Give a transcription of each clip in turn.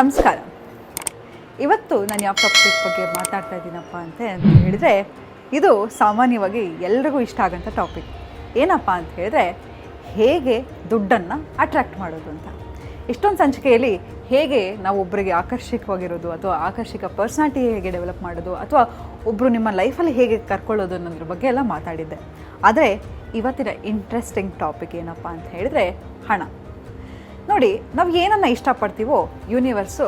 ನಮಸ್ಕಾರ. ಇವತ್ತು ನಾನು ಯಾವ ಟಾಪಿಕ್ ಬಗ್ಗೆ ಮಾತಾಡ್ತಾ ಇದ್ದೀನಪ್ಪ ಅಂತ ಹೇಳಿದರೆ, ಇದು ಸಾಮಾನ್ಯವಾಗಿ ಎಲ್ರಿಗೂ ಇಷ್ಟ ಆಗೋಂಥ ಟಾಪಿಕ್ ಏನಪ್ಪ ಅಂತ ಹೇಳಿದ್ರೆ, ಹೇಗೆ ದುಡ್ಡನ್ನು ಅಟ್ರ್ಯಾಕ್ಟ್ ಮಾಡೋದು ಅಂತ. ಇಷ್ಟೊಂದು ಸಂಚಿಕೆಯಲ್ಲಿ ಹೇಗೆ ನಾವು ಒಬ್ಬರಿಗೆ ಆಕರ್ಷಕವಾಗಿರೋದು ಅಥವಾ ಆಕರ್ಷಕ ಪರ್ಸ್ನಾಲಿಟಿ ಹೇಗೆ ಡೆವಲಪ್ ಮಾಡೋದು ಅಥವಾ ಒಬ್ಬರು ನಿಮ್ಮ ಲೈಫಲ್ಲಿ ಹೇಗೆ ಕರ್ಕೊಳ್ಳೋದು ಅನ್ನೋದ್ರ ಬಗ್ಗೆ ಎಲ್ಲ ಮಾತಾಡಿದ್ದೆ. ಆದರೆ, ಇವತ್ತಿನ ಇಂಟ್ರೆಸ್ಟಿಂಗ್ ಟಾಪಿಕ್ ಏನಪ್ಪ ಅಂತ ಹೇಳಿದ್ರೆ, ಹಣ. ನೋಡಿ, ನಾವು ಏನನ್ನು ಇಷ್ಟಪಡ್ತೀವೋ ಯೂನಿವರ್ಸು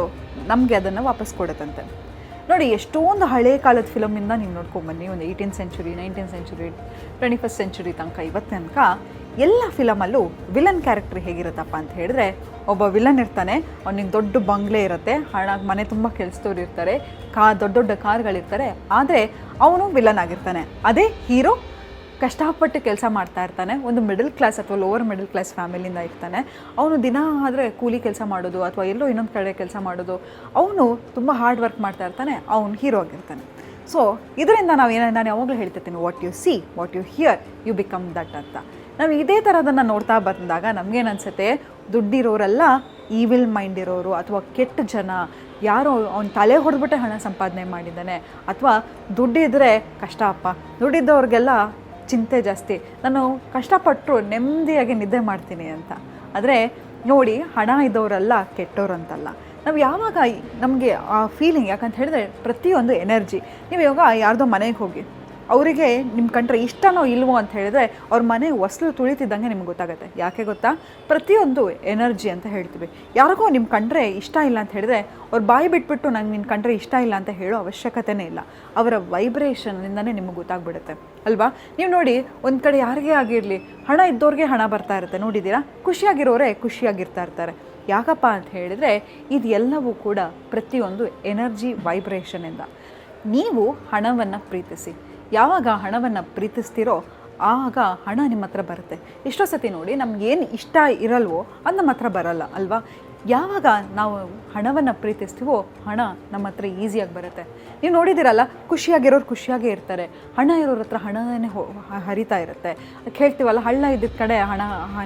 ನಮಗೆ ಅದನ್ನು ವಾಪಸ್ ಕೊಡುತ್ತಂತೆ. ನೋಡಿ, ಎಷ್ಟೊಂದು ಹಳೆ ಕಾಲದ ಫಿಲಮಿಂದ ನೀವು ನೋಡ್ಕೊಂಬನ್ನಿ ಒಂದು eighteen century nineteen century twenty first century ತನಕ, ಇವತ್ತು ತನಕ ಎಲ್ಲ ಫಿಲಮಲ್ಲೂ ವಿಲನ್ ಕ್ಯಾರೆಕ್ಟರ್ ಹೇಗಿರುತ್ತಪ್ಪ ಅಂತ ಹೇಳಿದ್ರೆ, ಒಬ್ಬ ವಿಲನ್ ಇರ್ತಾನೆ, ಅವನಿಗೆ ದೊಡ್ಡ ಬಂಗ್ಲೆ ಇರುತ್ತೆ ಹಣ ಮನೆ ತುಂಬ ಕೆಲಸದವ್ರು ಇರ್ತಾರೆ, ಕಾ, ದೊಡ್ಡ ದೊಡ್ಡ ಕಾರ್ಗಳಿರ್ತಾರೆ, ಆದರೆ ಅವನು ವಿಲನ್ ಆಗಿರ್ತಾನೆ. ಅದೇ ಹೀರೋ ಕಷ್ಟಪಟ್ಟು ಕೆಲಸ ಮಾಡ್ತಾ ಇರ್ತಾನೆ. ಒಂದು ಮಿಡಲ್ ಕ್ಲಾಸ್ ಅಥವಾ ಲೋವರ್ ಮಿಡಲ್ ಕ್ಲಾಸ್ ಫ್ಯಾಮಿಲಿಯಿಂದ ಇರ್ತಾನೆ. ಅವನು ದಿನ ಆದರೆ ಕೂಲಿ ಕೆಲಸ ಮಾಡೋದು ಅಥವಾ ಎಲ್ಲೋ ಇನ್ನೊಂದು ಕಡೆ ಕೆಲಸ ಮಾಡೋದು, ಅವನು ತುಂಬ ಹಾರ್ಡ್ ವರ್ಕ್ ಮಾಡ್ತಾ ಇರ್ತಾನೆ, ಅವನು ಹೀರೋ ಆಗಿರ್ತಾನೆ. ಸೊ ಇದರಿಂದ ನಾವು ಏನ, ನಾನು ಯಾವಾಗಲೂ ಹೇಳ್ತಿರ್ತೀನಿ what you see what you hear you become that ಅಂತ. ನಾವು ಇದೇ ಥರದನ್ನು ನೋಡ್ತಾ ಬಂದಾಗ ನಮಗೇನು ಅನಿಸುತ್ತೆ, ದುಡ್ಡಿರೋರೆಲ್ಲ ಈವಿಲ್ ಮೈಂಡ್ ಇರೋರು ಅಥವಾ ಕೆಟ್ಟ ಜನ, ಯಾರೋ ಅವ್ನ ತಲೆ ಹೊಡೆದ್ಬಿಟ್ಟೆ ಹಣ ಸಂಪಾದನೆ ಮಾಡಿದ್ದಾನೆ ಅಥವಾ ದುಡ್ಡಿದ್ರೆ ಕಷ್ಟ ಅಪ್ಪ, ದುಡ್ಡಿದ್ದವ್ರಿಗೆಲ್ಲ ಚಿಂತೆ ಜಾಸ್ತಿ. ನಾನು ಕಷ್ಟಪಟ್ಟರು ನೆಮ್ಮದಿಯಾಗಿ ನಿದ್ದೆ ಮಾಡ್ತೀನಿ ಅಂತ. ಆದರೆ ನೋಡಿ, ಹಣ ಇದ್ದವರೆಲ್ಲ ಅಂತಲ್ಲ ನಾವು ಯಾವಾಗ ನಮಗೆ ಆ ಫೀಲಿಂಗ್ ಯಾಕಂತ ಹೇಳಿದ್ರೆ ಪ್ರತಿಯೊಂದು ಎನರ್ಜಿ ನೀವು ಇವಾಗ ಯಾರ್ದೋ ಮನೆಗೆ ಹೋಗಿ ಅವರಿಗೆ ನಿಮ್ಮ ಕಂಡ್ರೆ ಇಷ್ಟನೋ ಇಲ್ವೋ ಅಂತ ಹೇಳಿದ್ರೆ ಅವ್ರ ಮನೆ ಹೊಸ್ಲು ತುಳಿತಿದ್ದಂಗೆ ನಿಮ್ಗೆ ಗೊತ್ತಾಗುತ್ತೆ. ಯಾಕೆ ಗೊತ್ತಾ? ಪ್ರತಿಯೊಂದು ಎನರ್ಜಿ ಅಂತ ಹೇಳ್ತೀವಿ. ಯಾರಿಗೋ ನಿಮ್ಮ ಕಂಡ್ರೆ ಇಷ್ಟ ಇಲ್ಲ ಅಂತ ಹೇಳಿದ್ರೆ ಅವ್ರ ಬಾಯಿ ಬಿಟ್ಬಿಟ್ಟು ನಂಗೆ ನಿನ್ನ ಕಂಡ್ರೆ ಇಷ್ಟ ಇಲ್ಲ ಅಂತ ಹೇಳೋ ಅವಶ್ಯಕತೆನೇ ಇಲ್ಲ. ಅವರ ವೈಬ್ರೇಷನ್ನಿಂದನೇ ನಿಮಗೆ ಗೊತ್ತಾಗ್ಬಿಡುತ್ತೆ. ಅಲ್ವಾ? ನೀವು ನೋಡಿ ಒಂದು ಕಡೆ ಯಾರಿಗೇ ಆಗಿರಲಿ, ಹಣ ಇದ್ದವ್ರಿಗೆ ಹಣ ಬರ್ತಾ ಇರುತ್ತೆ. ನೋಡಿದ್ದೀರಾ? ಖುಷಿಯಾಗಿರೋರೇ ಖುಷಿಯಾಗಿರ್ತಾ ಇರ್ತಾರೆ. ಯಾಕಪ್ಪ ಅಂತ ಹೇಳಿದರೆ ಇದೆಲ್ಲವೂ ಕೂಡ ಪ್ರತಿಯೊಂದು ಎನರ್ಜಿ ವೈಬ್ರೇಷನಿಂದ ನೀವು ಹಣವನ್ನು ಪ್ರೀತಿಸಿ ಯಾವಾಗ ಹಣವನ್ನು ಪ್ರೀತಿಸ್ತೀರೋ ಆಗ ಹಣ ನಿಮ್ಮ ಹತ್ರ ಬರುತ್ತೆ. ಎಷ್ಟೋ ಸತಿ ನೋಡಿ ನಮ್ಗೆ ಏನು ಇಷ್ಟ ಇರಲ್ವೋ ಅದು ನಮ್ಮ ಹತ್ರ ಬರಲ್ಲ, ಅಲ್ವಾ? ಯಾವಾಗ ನಾವು ಹಣವನ್ನು ಪ್ರೀತಿಸ್ತೀವೋ ಹಣ ನಮ್ಮ ಹತ್ರ ಈಸಿಯಾಗಿ ಬರುತ್ತೆ. ನೀವು ನೋಡಿದ್ದೀರಲ್ಲ, ಖುಷಿಯಾಗಿರೋರು ಖುಷಿಯಾಗೇ ಇರ್ತಾರೆ. ಹಣ ಇರೋರ ಹತ್ರ ಹಣನೇ ಹರಿತಾ ಇರುತ್ತೆ. ಕೇಳ್ತೀವಲ್ಲ ಹಳ್ಳ ಇದ್ದಿದ್ದ ಕಡೆ ಹಣ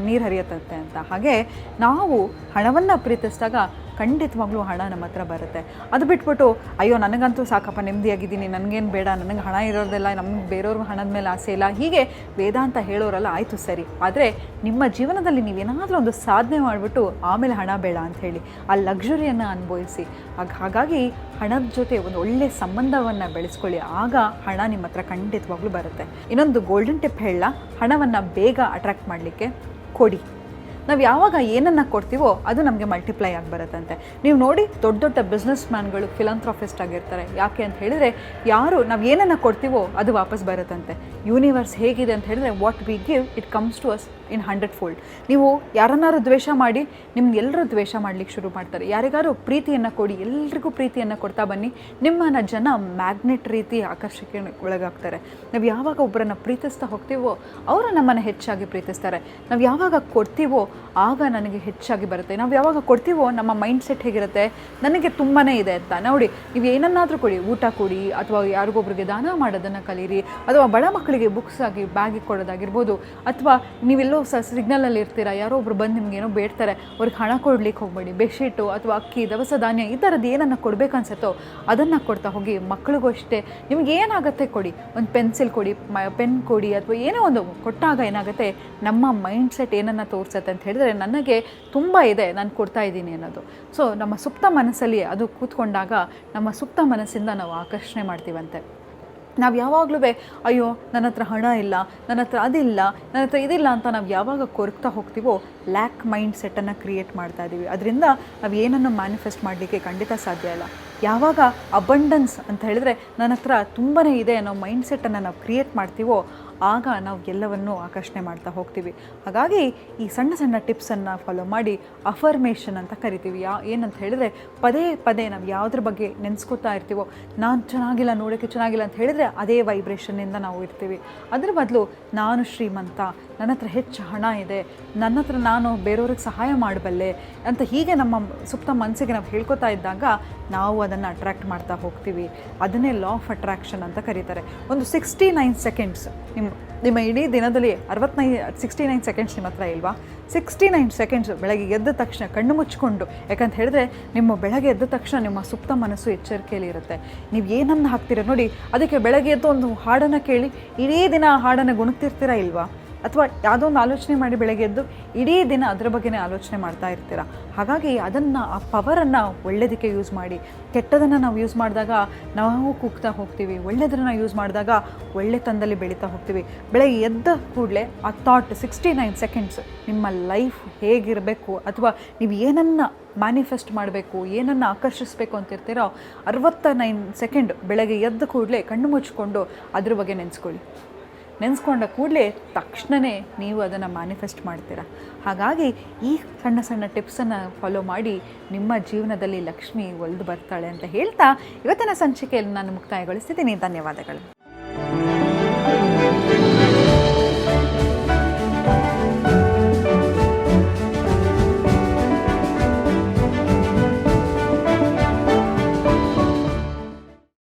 ನೀರು ಹರಿಯುತ್ತೆ ಅಂತ. ಹಾಗೆ ನಾವು ಹಣವನ್ನು ಪ್ರೀತಿಸಿದಾಗ ಖಂಡಿತವಾಗ್ಲೂ ಹಣ ನಮ್ಮ ಹತ್ರ ಬರುತ್ತೆ. ಅದು ಬಿಟ್ಬಿಟ್ಟು, ಅಯ್ಯೋ, ನನಗಂತೂ ಸಾಕಪ್ಪ, ನೆಮ್ಮದಿಯಾಗಿದ್ದೀನಿ, ನನಗೇನು ಬೇಡ, ನನಗೆ ಹಣ ಇರೋದೆಲ್ಲ ನಮ್ಗೆ ಬೇರೆಯವ್ರ ಹಣದ ಮೇಲೆ ಆಸೆ ಇಲ್ಲ. ಹೀಗೆ ವೇದಾಂತ ಹೇಳೋರಲ್ಲ ಆಯಿತು ಸರಿ. ಆದರೆ ನಿಮ್ಮ ಜೀವನದಲ್ಲಿ ನೀವೇನಾದರೂ ಒಂದು ಸಾಧನೆ ಮಾಡಿಬಿಟ್ಟು ಆಮೇಲೆ ಹಣ ಬೇಡ ಅಂತ ಹೇಳಿ ಆ ಲಕ್ಸುರಿಯನ್ನು ಅನುಭವಿಸಿ. ಹಾಗಾಗಿ ಹಣದ ಜೊತೆ ಒಂದು ಒಳ್ಳೆ ಸಂಬಂಧವನ್ನು ಬೆಳೆಸ್ಕೊಳ್ಳಿ. ಆಗ ಹಣ ನಿಮ್ಮ ಹತ್ರ ಖಂಡಿತವಾಗ್ಲೂ ಬರುತ್ತೆ. ಇನ್ನೊಂದು ಗೋಲ್ಡನ್ ಟಿಪ್ ಹೇಳ, ಹಣವನ್ನು ಬೇಗ ಅಟ್ರಾಕ್ಟ್ ಮಾಡಲಿಕ್ಕೆ ಕೊಡಿ. ನಾವು ಯಾವಾಗ ಏನನ್ನು ಕೊಡ್ತೀವೋ ಅದು ನಮಗೆ ಮಲ್ಟಿಪ್ಲೈ ಆಗಿ ಬರುತ್ತಂತೆ. ನೀವು ನೋಡಿ ದೊಡ್ಡ ದೊಡ್ಡ ಬಿಸ್ನೆಸ್ ಮ್ಯಾನ್ಗಳು ಫಿಲಾಂಥ್ರಾಫಿಸ್ಟ್ ಆಗಿರ್ತಾರೆ. ಯಾಕೆ ಅಂತ ಹೇಳಿದರೆ, ಯಾರು ನಾವು ಏನನ್ನು ಕೊಡ್ತೀವೋ ಅದು ವಾಪಸ್ ಬರುತ್ತಂತೆ. ಯೂನಿವರ್ಸ್ ಹೇಗಿದೆ ಅಂತ ಹೇಳಿದ್ರೆ what we give it comes to us in hundred fold. ನೀವು ಯಾರನ್ನಾರು ದ್ವೇಷ ಮಾಡಿ ನಿಮ್ಗೆ ದ್ವೇಷ ಮಾಡ್ಲಿಕ್ಕೆ ಶುರು ಮಾಡ್ತಾರೆ. ಯಾರಿಗಾರು ಪ್ರೀತಿಯನ್ನು ಕೊಡಿ, ಎಲ್ರಿಗೂ ಪ್ರೀತಿಯನ್ನು ಕೊಡ್ತಾ ಬನ್ನಿ. ನಿಮ್ಮನ್ನು ಜನ ಮ್ಯಾಗ್ನೆಟ್ ರೀತಿ ಆಕರ್ಷಕ್ಕೆ ಒಳಗಾಗ್ತಾರೆ ನಾವು ಯಾವಾಗ ಒಬ್ಬರನ್ನು ಪ್ರೀತಿಸ್ತಾ ಹೋಗ್ತೀವೋ, ಅವರು ನಮ್ಮನ್ನು ಹೆಚ್ಚಾಗಿ ಪ್ರೀತಿಸ್ತಾರೆ. ನಾವು ಯಾವಾಗ ಕೊಡ್ತೀವೋ, ಆಗ ನನಗೆ ಹೆಚ್ಚಾಗಿ ಬರುತ್ತೆ. ನಾವು ಯಾವಾಗ ಕೊಡ್ತೀವೋ, ನಮ್ಮ ಮೈಂಡ್ ಸೆಟ್ ಹೇಗಿರುತ್ತೆ, ನನಗೆ ತುಂಬಾ ಇದೆ ಅಂತ. ನೋಡಿ, ನೀವು ಏನನ್ನಾದರೂ ಕೊಡಿ. ಊಟ ಕೊಡಿ, ಅಥವಾ ಯಾರಿಗೊಬ್ರಿಗೆ ದಾನ ಮಾಡೋದನ್ನು ಕಲೀರಿ, ಅಥವಾ ಬಡ ಮಕ್ಕಳಿಗೆ ಬುಕ್ಸ್ ಆಗಿ ಬ್ಯಾಗಿಗೆ ಕೊಡೋದಾಗಿರ್ಬೋದು, ಅಥವಾ ನೀವೆಲ್ಲೋ ಸ ಸಿಗ್ನಲಲ್ಲಿ ಇರ್ತೀರಾ? ಯಾರೋ ಒಬ್ರು ಬಂದು ನಿಮ್ಗೆ ಏನೋ ಬೇಡ್ತಾರೆ. ಅವ್ರಿಗೆ ಹಣ ಕೊಡ್ಲಿಕ್ಕೆ ಹೋಗಬೇಡಿ. ಬೆಡ್ಶೀಟು ಅಥವಾ ಅಕ್ಕಿ, ದವಸ ಧಾನ್ಯ ಈ ಥರದ್ದು ಏನನ್ನು ಕೊಡಬೇಕನ್ಸತ್ತೋ ಅದನ್ನು ಕೊಡ್ತಾ ಹೋಗಿ. ಮಕ್ಳಿಗೂ ಅಷ್ಟೇ. ನಿಮ್ಗೆ ಏನಾಗುತ್ತೆ ಕೊಡಿ. ಒಂದು ಪೆನ್ಸಿಲ್ ಕೊಡಿ, ಮ ಪೆನ್ ಕೊಡಿ ಅಥವಾ ಏನೋ ಒಂದು ಕೊಟ್ಟಾಗ ಏನಾಗುತ್ತೆ? ನಮ್ಮ ಮೈಂಡ್ ಸೆಟ್ ಏನನ್ನು ತೋರಿಸುತ್ತೆ ಅಂತ ಹೇಳಿದ್ರೆ ನನಗೆ ತುಂಬ ಇದೆ. ನಾನು ಕೊಡ್ತಾ ಇದ್ದೀನಿ ಅನ್ನೋದು. ಸೊ ನಮ್ಮ ಸುಪ್ತ ಮನಸ್ಸಲ್ಲಿ ಅದು ಕೂತ್ಕೊಂಡಾಗ ನಮ್ಮ ಸುಪ್ತ ಮನಸ್ಸಿಂದ ನಾವು ಆಕರ್ಷಣೆ ಮಾಡ್ತೀವಂತೆ. ನಾವು ಯಾವಾಗಲೂ ಅಯ್ಯೋ, ನನ್ನ ಹತ್ರ ಹಣ ಇಲ್ಲ, ನನ್ನ ಹತ್ರ ಅದಿಲ್ಲ, ನನ್ನ ಹತ್ರ ಇದಿಲ್ಲ ಅಂತ ನಾವು ಯಾವಾಗ ಕೊರಗ್ತಾ ಹೋಗ್ತೀವೋ ಲ್ಯಾಕ್ ಮೈಂಡ್ ಸೆಟ್ಟನ್ನು ಕ್ರಿಯೇಟ್ ಮಾಡ್ತಾ ಇದ್ದೀವಿ ಅದರಿಂದ ನಾವು ಏನನ್ನು ಮ್ಯಾನಿಫೆಸ್ಟ್ ಮಾಡಲಿಕ್ಕೆ ಖಂಡಿತ ಸಾಧ್ಯ ಇಲ್ಲ. ಯಾವಾಗ ಅಬಂಡನ್ಸ್ ಅಂತ ಹೇಳಿದ್ರೆ, ನನ್ನ ಹತ್ರ ತುಂಬಾ ಇದೆ ಅನ್ನೋ ಮೈಂಡ್ ಸೆಟ್ಟನ್ನು ನಾವು ಕ್ರಿಯೇಟ್ ಮಾಡ್ತೀವೋ ಆಗ ನಾವು ಎಲ್ಲವನ್ನೂ ಆಕರ್ಷಣೆ ಮಾಡ್ತಾ ಹೋಗ್ತೀವಿ. ಹಾಗಾಗಿ ಈ ಸಣ್ಣ ಸಣ್ಣ ಟಿಪ್ಸನ್ನು ಫಾಲೋ ಮಾಡಿ ಅಫರ್ಮೇಷನ್ ಅಂತ ಕರಿತೀವಿ. ಯಾ, ಏನಂತ ಹೇಳಿದ್ರೆ ಪದೇ ಪದೇ ನಾವು ಯಾವುದ್ರ ಬಗ್ಗೆ ನೆನೆಸ್ಕೋತಾ ಇರ್ತೀವೋ, ನಾನು ಚೆನ್ನಾಗಿಲ್ಲ ನೋಡೋಕ್ಕೆ ಚೆನ್ನಾಗಿಲ್ಲ ಅಂತ ಹೇಳಿದ್ರೆ ಅದೇ ವೈಬ್ರೇಷನ್ನಿಂದ ನಾವು ಇರ್ತೀವಿ. ಅದರ ಬದಲು ನಾನು ಶ್ರೀಮಂತ ನನ್ನ ಹತ್ರ ಹೆಚ್ಚು ಹಣ ಇದೆ, ನನ್ನ ಹತ್ರ ನಾನು ಬೇರೆಯವ್ರಿಗೆ ಸಹಾಯ ಮಾಡಬಲ್ಲೆ ಅಂತ ಹೀಗೆ ನಮ್ಮ ಸುಪ್ತ ಮನಸ್ಸಿಗೆ ನಾವು ಹೇಳ್ಕೊತಾ ಇದ್ದಾಗ ನಾವು ಅದನ್ನು ಅಟ್ರ್ಯಾಕ್ಟ್ ಮಾಡ್ತಾ ಹೋಗ್ತೀವಿ. ಅದನ್ನೇ ಲಾ ಆಫ್ ಅಟ್ರಾಕ್ಷನ್ ಅಂತ ಕರೀತಾರೆ. ಒಂದು ಸಿಕ್ಸ್ಟಿ ನೈನ್ ಸೆಕೆಂಡ್ಸ್ ನಿಮ್ಮ ನಿಮ್ಮ ಇಡೀ ದಿನದಲ್ಲಿ ಅರವತ್ತನೈ ಸಿಕ್ಸ್ಟಿ ನೈನ್ ಸೆಕೆಂಡ್ಸ್ ನಿಮ್ಮ ಹತ್ರ ಇಲ್ವಾ? ಸಿಕ್ಸ್ಟಿ ನೈನ್ ಸೆಕೆಂಡ್ಸ್ ಬೆಳಗ್ಗೆ ಎದ್ದ ತಕ್ಷಣ ಕಣ್ಣು ಮುಚ್ಕೊಂಡು, ಯಾಕಂತ ಹೇಳಿದ್ರೆ ನಿಮ್ಮ ಬೆಳಗ್ಗೆ ಎದ್ದ ತಕ್ಷಣ ನಿಮ್ಮ ಸುಪ್ತ ಮನಸ್ಸು ಎಚ್ಚರಿಕೆಯಲ್ಲಿ ಇರುತ್ತೆ. ನೀವು ಏನನ್ನು ಹಾಕ್ತೀರ ನೋಡಿ, ಅದಕ್ಕೆ ಬೆಳಗ್ಗೆ ಎದ್ದು ಒಂದು ಹಾಡನ್ನು ಕೇಳಿ, ಇಡೀ ದಿನ ಆ ಹಾಡನ್ನು ಗುಣಗ್ತಿರ್ತೀರಾ ಇಲ್ವಾ? ಅಥವಾ ಯಾವುದೋ ಒಂದು ಆಲೋಚನೆ ಮಾಡಿ ಬೆಳಗ್ಗೆ ಎದ್ದು ಇಡೀ ದಿನ ಅದರ ಬಗ್ಗೆನೇ ಆಲೋಚನೆ ಮಾಡ್ತಾ ಇರ್ತೀರ? ಹಾಗಾಗಿ ಅದನ್ನು, ಆ ಪವರನ್ನು ಒಳ್ಳೆಯದಕ್ಕೆ ಯೂಸ್ ಮಾಡಿ, ಕೆಟ್ಟದನ್ನು ನಾವು ಯೂಸ್ ಮಾಡಿದಾಗ ನಾವು ಕುಗ್ತಾ ಹೋಗ್ತೀವಿ ಒಳ್ಳೆಯದನ್ನು ಯೂಸ್ ಮಾಡಿದಾಗ ಒಳ್ಳೆತನದಲ್ಲಿ ಬೆಳೀತಾ ಹೋಗ್ತೀವಿ. ಬೆಳಗ್ಗೆ ಎದ್ದ ಕೂಡಲೇ ಆ ಥಾಟ್ ಸಿಕ್ಸ್ಟಿ ನೈನ್ ಸೆಕೆಂಡ್ಸ್ ನಿಮ್ಮ ಲೈಫ್ ಹೇಗಿರಬೇಕು ಅಥವಾ ನೀವು ಏನನ್ನು ಮ್ಯಾನಿಫೆಸ್ಟ್ ಮಾಡಬೇಕು, ಏನನ್ನು ಆಕರ್ಷಿಸಬೇಕು ಅಂತಿರ್ತೀರೋ ಅರವತ್ತ ನೈನ್ ಸೆಕೆಂಡ್ ಬೆಳಗ್ಗೆ ಎದ್ದ ಕೂಡಲೇ ಕಣ್ಣು ಮುಚ್ಕೊಂಡು ಅದ್ರ ಬಗ್ಗೆ ನೆನೆಸ್ಕೊಳ್ಳಿ. ನೆನೆಸ್ಕೊಂಡ ಕೂಡಲೇ ತಕ್ಷಣವೇ ನೀವು ಅದನ್ನು ಮ್ಯಾನಿಫೆಸ್ಟ್ ಮಾಡ್ತೀರ. ಹಾಗಾಗಿ ಈ ಸಣ್ಣ ಸಣ್ಣ ಟಿಪ್ಸನ್ನು ಫಾಲೋ ಮಾಡಿ ನಿಮ್ಮ ಜೀವನದಲ್ಲಿ ಲಕ್ಷ್ಮಿ ಒಲ್ದು ಬರ್ತಾಳೆ ಅಂತ ಹೇಳ್ತಾ ಇವತ್ತಿನ ಸಂಚಿಕೆಯಲ್ಲಿ ನಾನು ಮುಕ್ತಾಯಗೊಳಿಸ್ತಿದ್ದೀನಿ. ಧನ್ಯವಾದಗಳು.